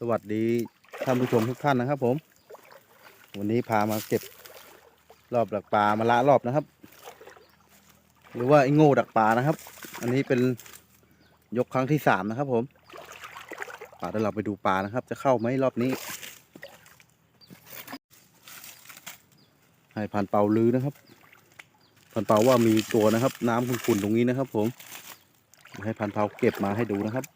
สวัสดีท่านผู้ชมทุกท่านนะครับ ผม วันนี้พามาเก็บรอบดักปลามาละรอบนะครับ หรือว่าไอ้โง่ดักปลานะครับ อันนี้เป็นยกครั้งที่สามนะครับ ผมป่าเดี๋ยวเราไปดูปลานะครับ จะเข้าไหมรอบนี้ ให้ผ่านเป่าลื้อนะครับผ่านเป่าว่ามีตัวนะครับ น้ำขุ่นๆตรงนี้นะครับ ผม ให้ผ่านเป่าเก็บมาให้ดูนะครับ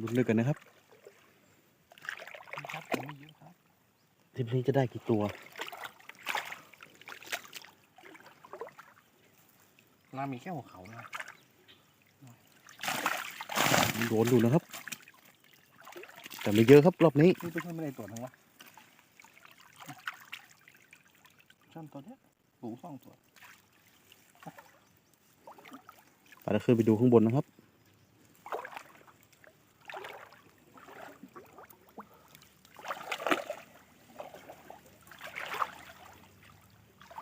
ลุ้นด้วยกันนะครับมีครับผมมีเยอะครับ ทริปนี้จะได้กี่ตัว น้ำมีแค่หัวเขานะโดนดูนะครับ แต่ไม่เยอะครับรอบนี้นี่ไม่ใช่ไม่ได้ตัวทั้งวะช่อนตัวเนี้ยปูสองตัวป่าจะขึ้นไปดูข้างบนนะครับ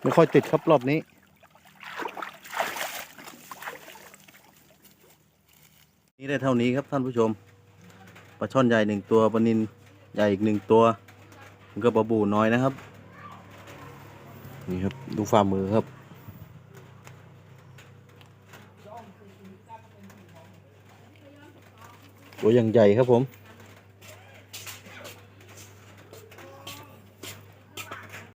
ไม่ค่อยติดครับรอบนี้ นี่ได้เท่านี้ครับท่านผู้ชมปลาช่อนใหญ่หนึ่งตัวปลานินใหญ่อีกหนึ่งตัวมันก็ปลาบูน้อยนะครับ นี่ครับดูฝ่ามือครับตัวอย่างใหญ่ครับผม